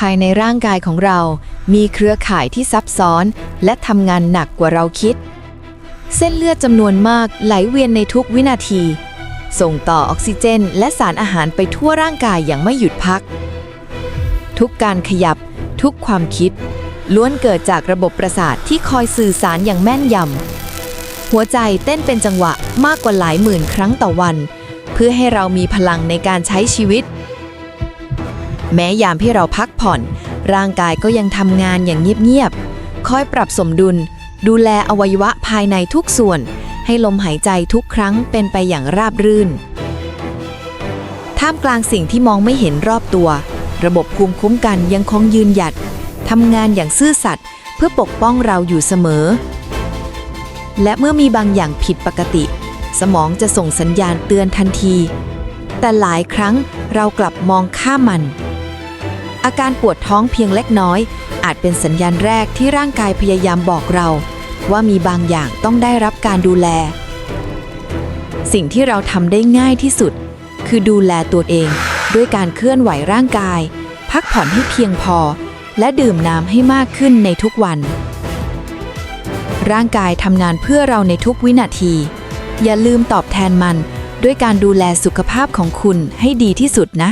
ภายในร่างกายของเรา มีเครือข่ายที่ซับซ้อน และทำงานหนักกว่าเราคิด เส้นเลือดจำนวนมากไหลเวียนในทุกวินาที ส่งต่อออกซิเจน และสารอาหารไปทั่วร่างกายอย่างไม่หยุดพัก ทุกการขยับ ทุกความคิด ล้วนเกิดจากระบบประสาทที่คอยสื่อสารอย่างแม่นยำหัวใจเต้นเป็นจังหวะมากกว่าหลายหมื่นครั้งต่อวัน เพื่อให้เรามีพลังในการใช้ชีวิต แม้ยามที่เราพักผ่อน ร่างกายก็ยังทำงานอย่างเงียบๆคอยปรับสมดุล ดูแลอวัยวะภายในทุกส่วน ให้ลมหายใจทุกครั้งเป็นไปอย่างราบรื่น ท่ามกลางสิ่งที่มองไม่เห็นรอบตัว ระบบภูมิคุ้มกันยังคงยืนหยัดทำงานอย่างซื่อสัตย์เพื่อปกป้องเราอยู่เสมอ และเมื่อมีบางอย่างผิดปกติ สมองจะส่งสัญญาณเตือนทันที แต่หลายครั้งเรากลับมองข้ามมัน อาการปวดท้องเพียงเล็กน้อย อาจเป็นสัญญาณแรกที่ร่างกายพยายามบอกเรา ว่ามีบางอย่างต้องได้รับการดูแล สิ่งที่เราทำได้ง่ายที่สุด คือดูแลตัวเอง ด้วยการเคลื่อนไหวร่างกาย พักผ่อนให้เพียงพอ และดื่มน้ำให้มากขึ้นในทุกวัน ร่างกายทำงานเพื่อเราในทุกวินาที อย่าลืมตอบแทนมัน ด้วยการดูแลสุขภาพของคุณให้ดีที่สุดนะ